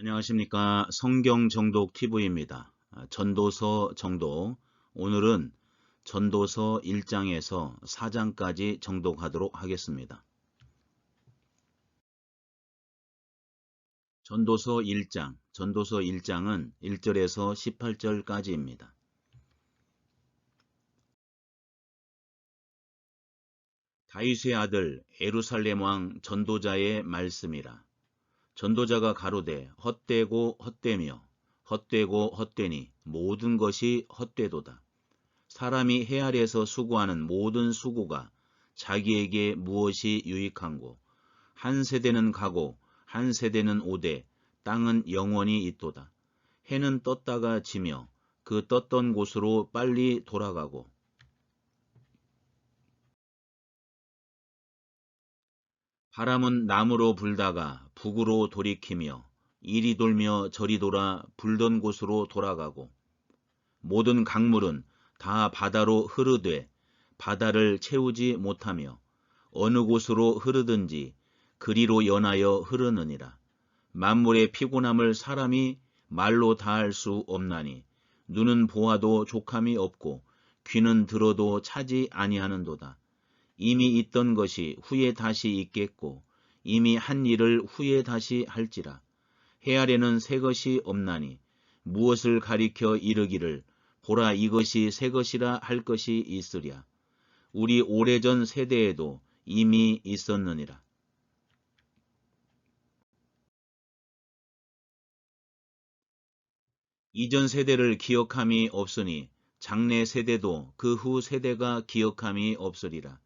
안녕하십니까 성경정독 TV입니다. 아, 전도서 정독 오늘은 전도서 1장에서 4장까지 정독하도록 하겠습니다. 전도서 1장 전도서 1장은 1절에서 18절까지입니다. 다윗의 아들 에루살렘 왕 전도자의 말씀이라 전도자가 가로되 헛되고 헛되며 헛되고 헛되니 모든 것이 헛되도다. 사람이 해 아래에서 수고하는 모든 수고가 자기에게 무엇이 유익한고 한 세대는 가고 한 세대는 오되 땅은 영원히 있도다. 해는 떴다가 지며 그 떴던 곳으로 빨리 돌아가고 바람은 남으로 불다가 북으로 돌이키며 이리 돌며 저리 돌아 불던 곳으로 돌아가고 모든 강물은 다 바다로 흐르되 바다를 채우지 못하며 어느 곳으로 흐르든지 그리로 연하여 흐르느니라. 만물의 피곤함을 사람이 말로 다 할 수 없나니 눈은 보아도 족함이 없고 귀는 들어도 차지 아니하는도다. 이미 있던 것이 후에 다시 있겠고 이미 한 일을 후에 다시 할지라. 해 아래는 새 것이 없나니 무엇을 가리켜 이르기를 보라 이것이 새 것이라 할 것이 있으랴. 우리 오래전 세대에도 이미 있었느니라. 이전 세대를 기억함이 없으니 장래 세대도 그 후 세대가 기억함이 없으리라.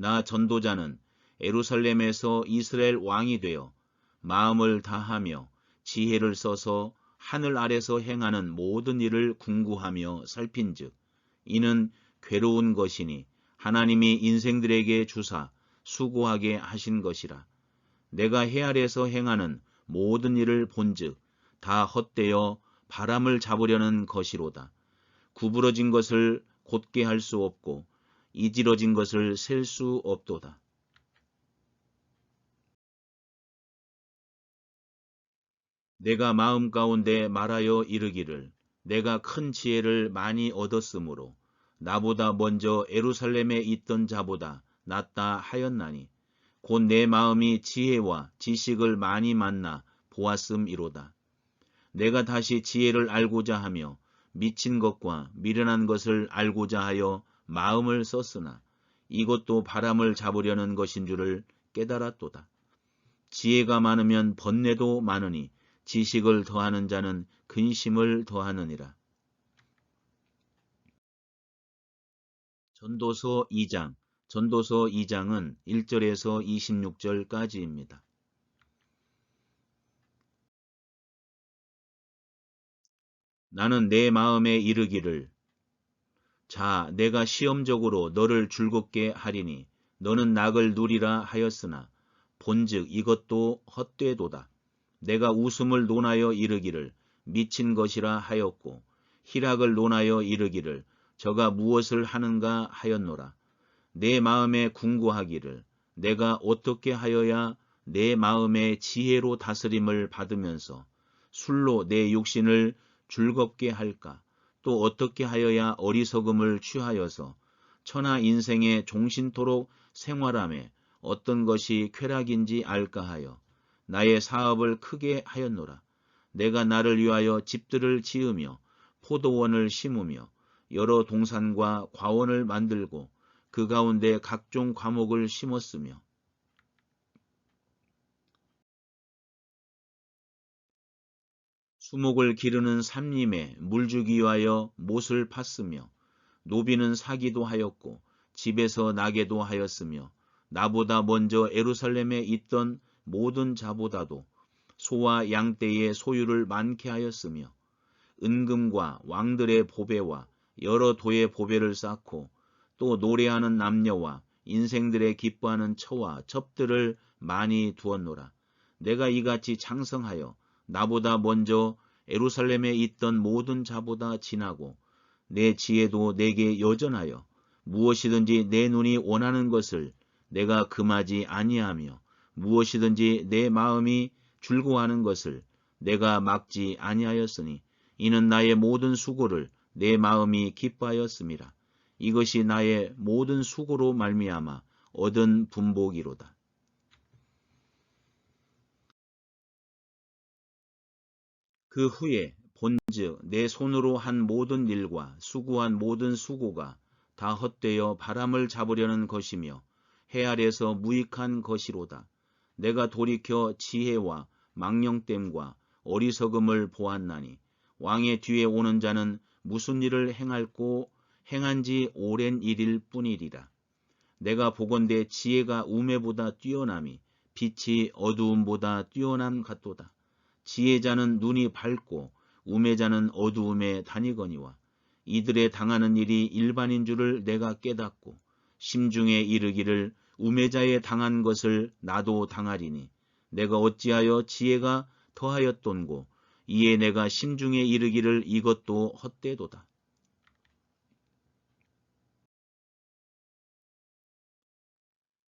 나 전도자는 에루살렘에서 이스라엘 왕이 되어 마음을 다하며 지혜를 써서 하늘 아래서 행하는 모든 일을 궁구하며 살핀즉 이는 괴로운 것이니 하나님이 인생들에게 주사 수고하게 하신 것이라. 내가 해 아래서 행하는 모든 일을 본즉 다 헛되어 바람을 잡으려는 것이로다. 구부러진 것을 곧게 할 수 없고 이지러진 것을 셀 수 없도다. 내가 마음 가운데 말하여 이르기를 내가 큰 지혜를 많이 얻었으므로 나보다 먼저 에루살렘에 있던 자보다 낫다 하였나니 곧 내 마음이 지혜와 지식을 많이 만나 보았음이로다. 내가 다시 지혜를 알고자 하며 미친 것과 미련한 것을 알고자 하여 마음을 썼으나 이것도 바람을 잡으려는 것인 줄을 깨달았도다. 지혜가 많으면 번뇌도 많으니 지식을 더하는 자는 근심을 더하느니라. 전도서 2장 전도서 2장은 1절에서 26절까지입니다. 나는 내 마음에 이르기를 자 내가 시험적으로 너를 즐겁게 하리니 너는 낙을 누리라 하였으나 본즉 이것도 헛되도다. 내가 웃음을 논하여 이르기를 미친 것이라 하였고 희락을 논하여 이르기를 저가 무엇을 하는가 하였노라. 내 마음에 궁구하기를 내가 어떻게 하여야 내 마음의 지혜로 다스림을 받으면서 술로 내 육신을 즐겁게 할까? 또 어떻게 하여야 어리석음을 취하여서 천하 인생의 종신토록 생활함에 어떤 것이 쾌락인지 알까 하여 나의 사업을 크게 하였노라. 내가 나를 위하여 집들을 지으며 포도원을 심으며 여러 동산과 과원을 만들고 그 가운데 각종 과목을 심었으며 수목을 기르는 삼림에 물 주기 위하여 못을 팠으며 노비는 사기도 하였고 집에서 나게도 하였으며 나보다 먼저 에루살렘에 있던 모든 자보다도 소와 양떼의 소유를 많게 하였으며 은금과 왕들의 보배와 여러 도의 보배를 쌓고 또 노래하는 남녀와 인생들의 기뻐하는 처와 첩들을 많이 두었노라. 내가 이같이 창성하여 나보다 먼저 에루살렘에 있던 모든 자보다 진하고 내 지혜도 내게 여전하여 무엇이든지 내 눈이 원하는 것을 내가 금하지 아니하며 무엇이든지 내 마음이 즐거워하는 것을 내가 막지 아니하였으니 이는 나의 모든 수고를 내 마음이 기뻐하였음이라. 이것이 나의 모든 수고로 말미암아 얻은 분복이로다. 그 후에 본즉 내 손으로 한 모든 일과 수고한 모든 수고가 다 헛되어 바람을 잡으려는 것이며 해 아래서 무익한 것이로다. 내가 돌이켜 지혜와 망령됨과 어리석음을 보았나니 왕의 뒤에 오는 자는 무슨 일을 행할고 행한 지 오랜 일일 뿐이리라. 내가 보건대 지혜가 우매보다 뛰어남이 빛이 어두움보다 뛰어남 같도다. 지혜자는 눈이 밝고 우매자는 어두움에 다니거니와 이들의 당하는 일이 일반인 줄을 내가 깨닫고 심중에 이르기를 우매자의 당한 것을 나도 당하리니 내가 어찌하여 지혜가 더하였돈고 이에 내가 심중에 이르기를 이것도 헛되도다.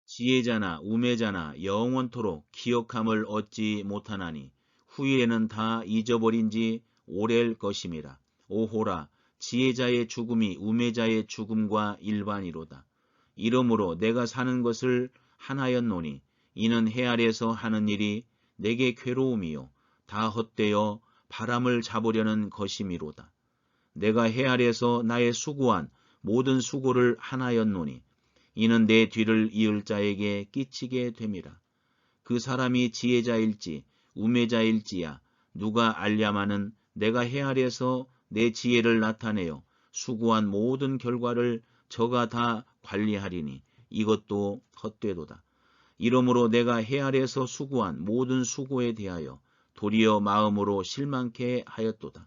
지혜자나 우매자나 영원토록 기억함을 얻지 못하나니 후일에는 다 잊어버린 지 오랠 것임이라. 오호라 지혜자의 죽음이 우매자의 죽음과 일반이로다. 이러므로 내가 사는 것을 하나였노니 이는 해 아래서 하는 일이 내게 괴로움이요 다 헛되어 바람을 잡으려는 것이미로다. 내가 해 아래서 나의 수고한 모든 수고를 하나였노니 이는 내 뒤를 이을 자에게 끼치게 됨이라. 그 사람이 지혜자일지 우매자일지야 누가 알랴마는 내가 해 아래서 내 지혜를 나타내어 수고한 모든 결과를 저가 다 관리하리니 이것도 헛되도다. 이러므로 내가 해 아래서 수고한 모든 수고에 대하여 도리어 마음으로 실망케 하였도다.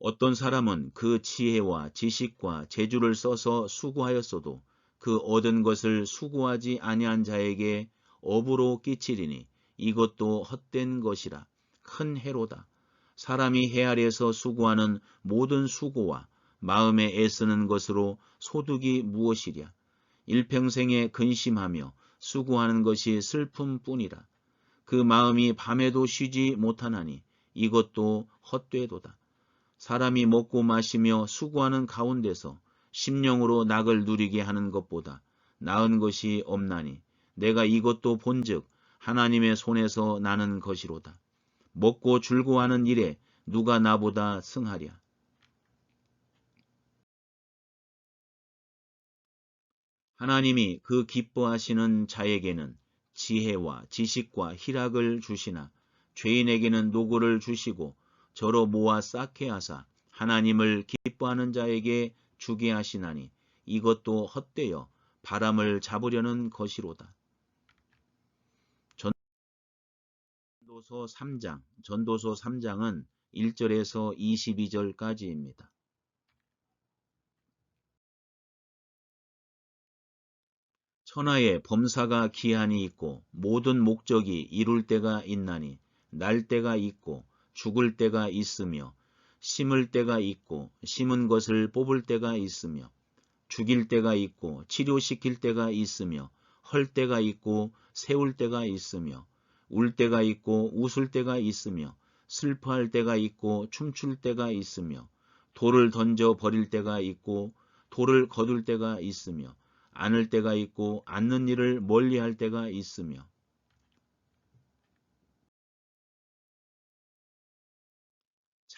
어떤 사람은 그 지혜와 지식과 재주를 써서 수고하였어도 그 얻은 것을 수고하지 아니한 자에게 업으로 끼치리니 이것도 헛된 것이라 큰 해로다. 사람이 해 아래서 수고하는 모든 수고와 마음에 애쓰는 것으로 소득이 무엇이랴. 일평생에 근심하며 수고하는 것이 슬픔뿐이라. 그 마음이 밤에도 쉬지 못하나니 이것도 헛되도다. 사람이 먹고 마시며 수고하는 가운데서 심령으로 낙을 누리게 하는 것보다 나은 것이 없나니 내가 이것도 본즉 하나님의 손에서 나는 것이로다. 먹고 즐거워하는 일에 누가 나보다 승하랴. 하나님이 그 기뻐하시는 자에게는 지혜와 지식과 희락을 주시나 죄인에게는 노고를 주시고 저로 모아 쌓게 하사 하나님을 기뻐하는 자에게 주게 하시나니 이것도 헛되어 바람을 잡으려는 것이로다. 전도서 3장, 전도서 3장은 1절에서 22절까지입니다. 천하에 범사가 기한이 있고 모든 목적이 이룰 때가 있나니 날 때가 있고 죽을 때가 있으며 심을 때가 있고 심은 것을 뽑을 때가 있으며 죽일 때가 있고 치료시킬 때가 있으며 헐 때가 있고 세울 때가 있으며 울 때가 있고 웃을 때가 있으며 슬퍼할 때가 있고 춤출 때가 있으며 돌을 던져 버릴 때가 있고 돌을 거둘 때가 있으며 안을 때가 있고 앉는 일을 멀리 할 때가 있으며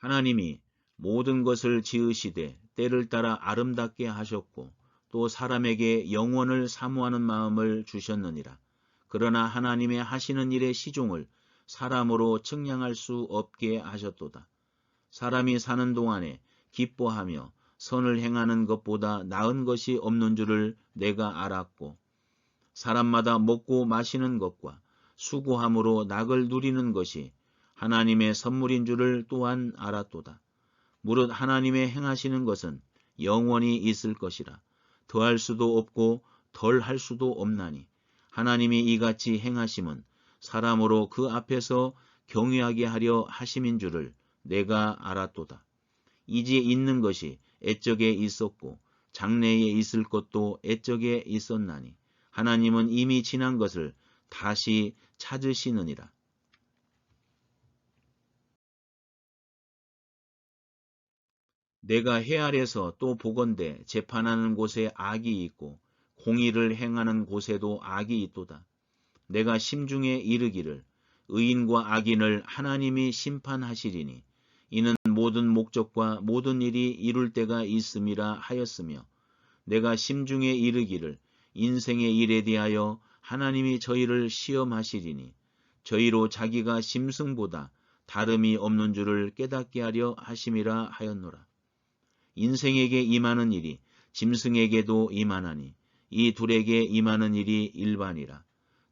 하나님이 모든 것을 지으시되 때를 따라 아름답게 하셨고 또 사람에게 영원을 사모하는 마음을 주셨느니라. 그러나 하나님의 하시는 일의 시종을 사람으로 측량할 수 없게 하셨도다. 사람이 사는 동안에 기뻐하며 선을 행하는 것보다 나은 것이 없는 줄을 내가 알았고 사람마다 먹고 마시는 것과 수고함으로 낙을 누리는 것이 하나님의 선물인 줄을 또한 알았도다. 무릇 하나님의 행하시는 것은 영원히 있을 것이라 더할 수도 없고 덜 할 수도 없나니 하나님이 이같이 행하심은 사람으로 그 앞에서 경외하게 하려 하심인 줄을 내가 알았도다. 이제 있는 것이 애적에 있었고 장래에 있을 것도 애적에 있었나니 하나님은 이미 지난 것을 다시 찾으시느니라. 내가 해 아래서 또 보건대 재판하는 곳에 악이 있고 공의를 행하는 곳에도 악이 있도다. 내가 심중에 이르기를 의인과 악인을 하나님이 심판하시리니 이는 모든 목적과 모든 일이 이룰 때가 있음이라 하였으며 내가 심중에 이르기를 인생의 일에 대하여 하나님이 저희를 시험하시리니 저희로 자기가 심승보다 다름이 없는 줄을 깨닫게 하려 하심이라 하였노라. 인생에게 임하는 일이 짐승에게도 임하나니 이 둘에게 임하는 일이 일반이라.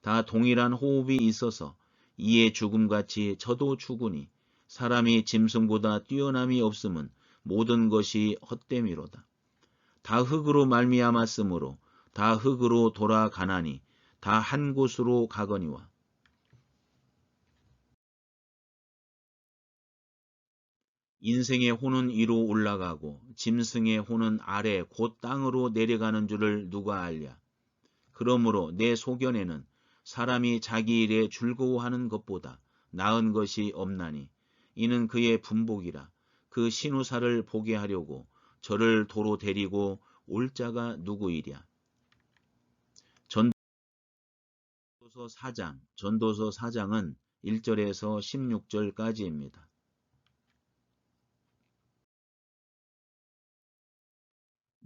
다 동일한 호흡이 있어서 이에 죽음같이 저도 죽으니 사람이 짐승보다 뛰어남이 없음은 모든 것이 헛됨이로다. 다 흙으로 말미암았으므로 다 흙으로 돌아가나니 다 한 곳으로 가거니와 인생의 혼은 위로 올라가고 짐승의 혼은 아래 곧 땅으로 내려가는 줄을 누가 알랴. 그러므로 내 소견에는 사람이 자기 일에 즐거워하는 것보다 나은 것이 없나니 이는 그의 분복이라 그 신우사를 보게 하려고 저를 도로 데리고 올 자가 누구이랴. 전도서 4장, 전도서 4장은 1절에서 16절까지입니다.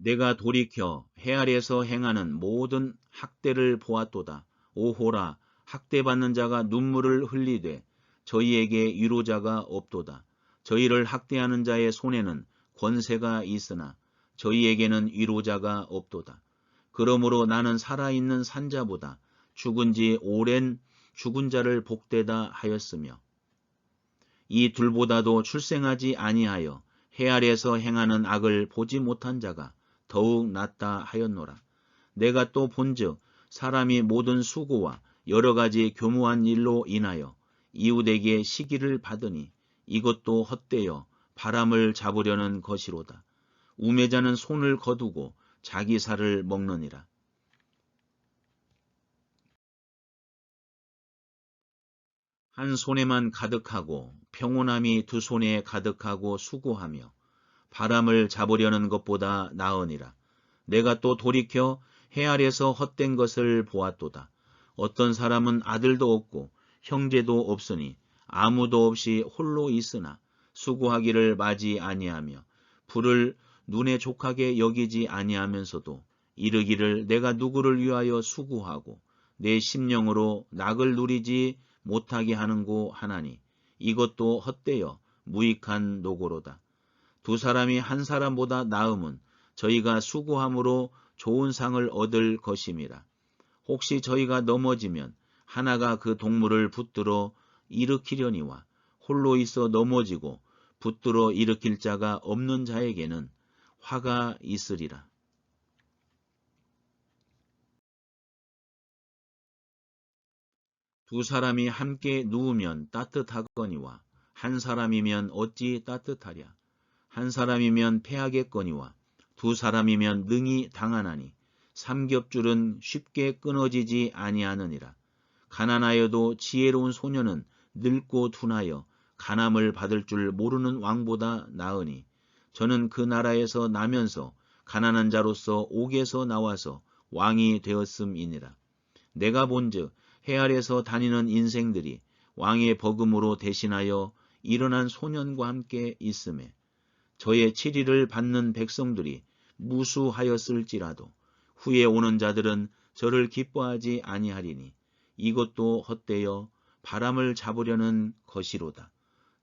내가 돌이켜 해 아래서 행하는 모든 학대를 보았도다. 오호라 학대받는 자가 눈물을 흘리되 저희에게 위로자가 없도다. 저희를 학대하는 자의 손에는 권세가 있으나 저희에게는 위로자가 없도다. 그러므로 나는 살아있는 산자보다 죽은 지 오랜 죽은 자를 복되다 하였으며 이 둘보다도 출생하지 아니하여 해 아래서 행하는 악을 보지 못한 자가 더욱 낫다 하였노라. 내가 또 본즉 사람이 모든 수고와 여러 가지 교무한 일로 인하여 이웃에게 시기를 받으니 이것도 헛되어 바람을 잡으려는 것이로다. 우매자는 손을 거두고 자기 살을 먹느니라. 한 손에만 가득하고 평온함이 두 손에 가득하고 수고하며 바람을 잡으려는 것보다 나으니라. 내가 또 돌이켜 해 아래서 헛된 것을 보았도다. 어떤 사람은 아들도 없고 형제도 없으니 아무도 없이 홀로 있으나 수고하기를 맞이 아니하며 불을 눈에 족하게 여기지 아니하면서도 이르기를 내가 누구를 위하여 수고하고 내 심령으로 낙을 누리지 못하게 하는고 하나니 이것도 헛되어 무익한 노고로다. 두 사람이 한 사람보다 나음은 저희가 수고함으로 좋은 상을 얻을 것임이라. 혹시 저희가 넘어지면 하나가 그 동물을 붙들어 일으키려니와 홀로 있어 넘어지고 붙들어 일으킬 자가 없는 자에게는 화가 있으리라. 두 사람이 함께 누우면 따뜻하거니와 한 사람이면 어찌 따뜻하랴. 한 사람이면 패하겠거니와 두 사람이면 능히 당하나니 삼겹줄은 쉽게 끊어지지 아니하느니라. 가난하여도 지혜로운 소녀는 늙고 둔하여 가남을 받을 줄 모르는 왕보다 나으니 저는 그 나라에서 나면서 가난한 자로서 옥에서 나와서 왕이 되었음이니라. 내가 본즉 해 아래서 다니는 인생들이 왕의 버금으로 대신하여 일어난 소년과 함께 있음에 저의 치리를 받는 백성들이 무수하였을지라도 후에 오는 자들은 저를 기뻐하지 아니하리니 이것도 헛되어 바람을 잡으려는 것이로다.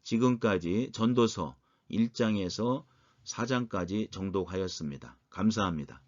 지금까지 전도서 1장에서 4장까지 정독하였습니다. 감사합니다.